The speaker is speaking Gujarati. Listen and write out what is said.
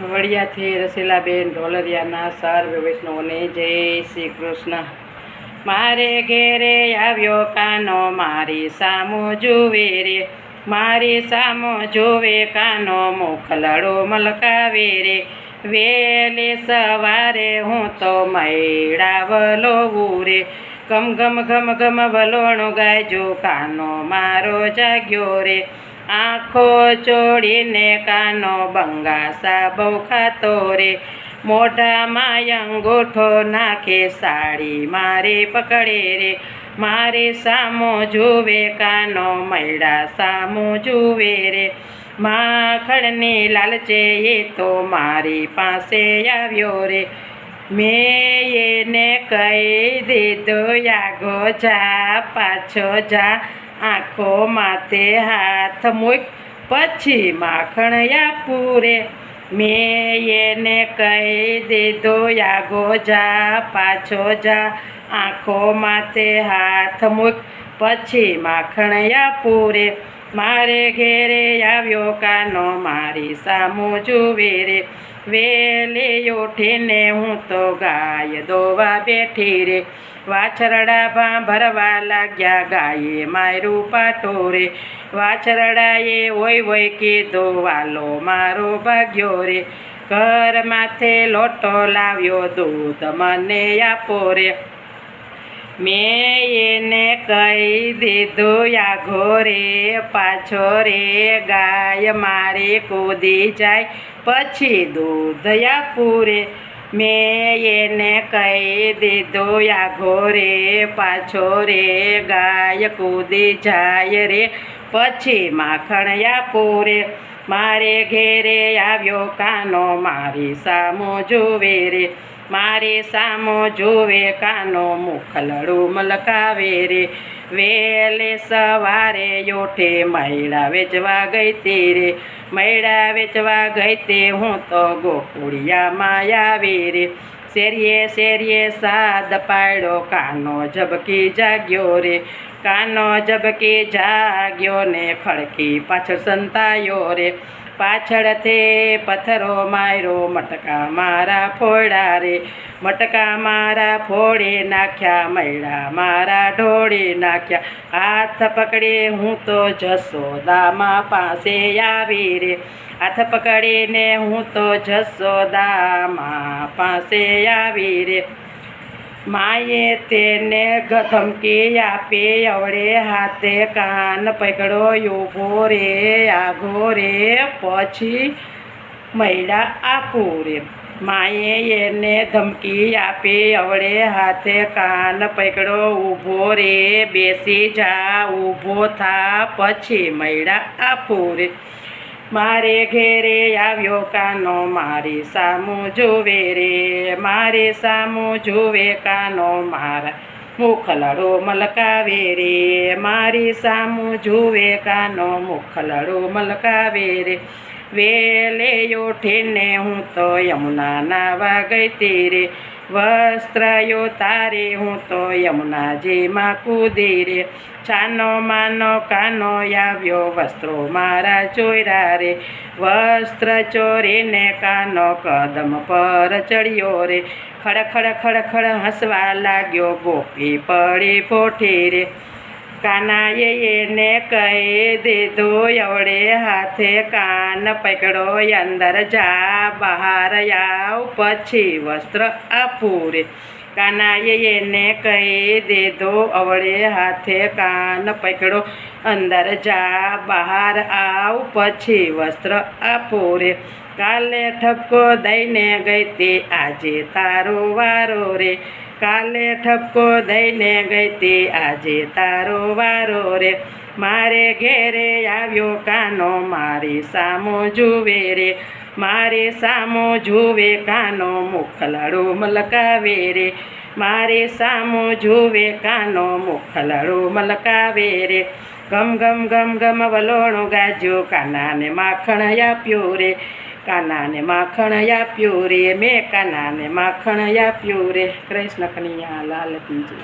વડિયાથી રસીલાબેન ઢોલરિયાના સર્વ વૈષ્ણવને જય શ્રી કૃષ્ણ. મારે ઘેરે આવ્યો કાનો, મારી સામો જુએ રે. મારી સામો જોવે કાનો, મોખલડો મલકાવે રે. વેલે સવારે હું તો મૈડા વલોવું રે. ગમ ગમ ગમ ગમ વલોણું ગાયજો, કાનો મારો જાગ્યો રે. આંખો ચોડીને કાનો બંગાસા બહુ ખાતો રે. મોઢામાં અંગૂઠો નાખે સાડી મારે પકડે રે. મારે સામો જુએ, કાનો મૈડા સામો જુએ રે. માખણની લાલચે એ તો મારી પાસે આવ્યો રે. મેં એને કહી દીધું, યાગો જા, પાછો જા. આંખો માથે હાથ મૂક, પછી માખણ આપું રે મેં એને કહી દીધો, યાગો જા, પાછો જા. આંખો માથે હાથ મૂક, પછી માખણ પૂરે. મારે ઘેરે આવ્યો કાનો, મારી સામું જુવે રે. વેલી ઉઠીને હું તો ગાય દોવા બેઠી રે. વાછરડા ભરવા લાગ્યા ગાયે મારું પાટો રે. વાછરડાએ ઓય ઓય કીધો, વાલો મારો ભાગ્યો રે. ઘર માથે લોટો લાવ્યો, દૂધ મને આપો રે. મેં એને કહી દીધું આઘો રે પાછો રે, ગાય મારી કૂદી જાય, પછી દૂધ પૂરે. મેં એને કહી દીધું આઘો રે પાછો રે, ગાય કૂદી જાય રે, પછી માખણ પૂરે. મારે ઘેરે આવ્યો કાનો, મારી સામો જોવે રે. મારે સામો જોવે, કાનો મુખલડું મલકાવે રે. વેલે સવારે યોઠે મૈડા વેચવા ગઈ તી રે. મૈડા વેચવા ગઈ તે હું તો ગોકુળિયામાં આવી રે. શેરીએ શેરીએ સાદ પાડ્યો, કાનો ઝબકી જાગ્યો રે. કાનો ઝબકી જાગ્યો ને ખડકી પાછળ સંતાયો રે. પાછળથી પથ્થરો માર્યો, મટકા મારા ફોડા રે. મટકા મારા ફોડી નાખ્યા, મૈડા મારા ઢોળી નાખ્યા. હાથ પકડી હું તો જસોદામાં પાસે આવી રે. હાથ પકડીને હું તો જસોદામાં પાસે આવી રે. માએ તેને ધમકી આપી અવળે હાથે કાન પકડો, ઊભો રે આઘો રે, પછી મૈડા આપો રે. માએ એને ધમકી આપી અવળે હાથે કાન પકડો, ઊભો રે, બેસી જા, ઊભો થા, પછી મૈડા આપો રે. મારે ઘેરે આવ્યો કાનો, મારી સામું જોવે રે. મારે સામું જોવે કાનો, મારા મુખલડો મલકાવે રે. મારી સામું જોવે કાનો મુખલડો મલકાવે રે. વેલે ઉઠીને હું તો યમુના નાવા ગઈ તી રે વસ્ત્રયો તારે, હું તો યમુનાજીમાં કૂદી રે. છાનો માનો કાનો આવ્યો, વસ્ત્રો મારા ચોર્યા રે. વસ્ત્ર ચોરીને કાનો કદમ પર ચડ્યો રે. ખડ ખડ ખડ ખડ હસવા લાગ્યો, ગોપી પડી ફોઠી રે. કાનાએ એને કહી દીધું, એવડે હાથે કાન પકડો, અંદર જા, બહાર આવ, પછી વસ્ત્ર આપું કાનાએ એને કહી દીધો, અવળે હાથે કાન પકડો, અંદર જા, બહાર આવ, પછી વસ્ત્ર આપું કાલે ઠપકો દઈને ગઈ તે, આજે તારો વારો રે. કાલે ઠપકો દઈને ગઈ તે, આજે તારો વારો રે. મારે ઘેરે આવ્યો કાનો, મારી સામો જુવે રે. મારે સામો જુવે કાનો, મુખલાડો મલકાવે રે. મારે સામો જુવે કાનો, મુખલાડો મલકાવે રે. ગમ ગમ ગમ ગમ વલોણું ગાજ્યો કાનાને માખણ આપ્યો રે. કાનાને માખણ આપ્યું રે મેં કાનાને માખણ આપ્યું રે. કૃષ્ણ કનૈયા લાલ કી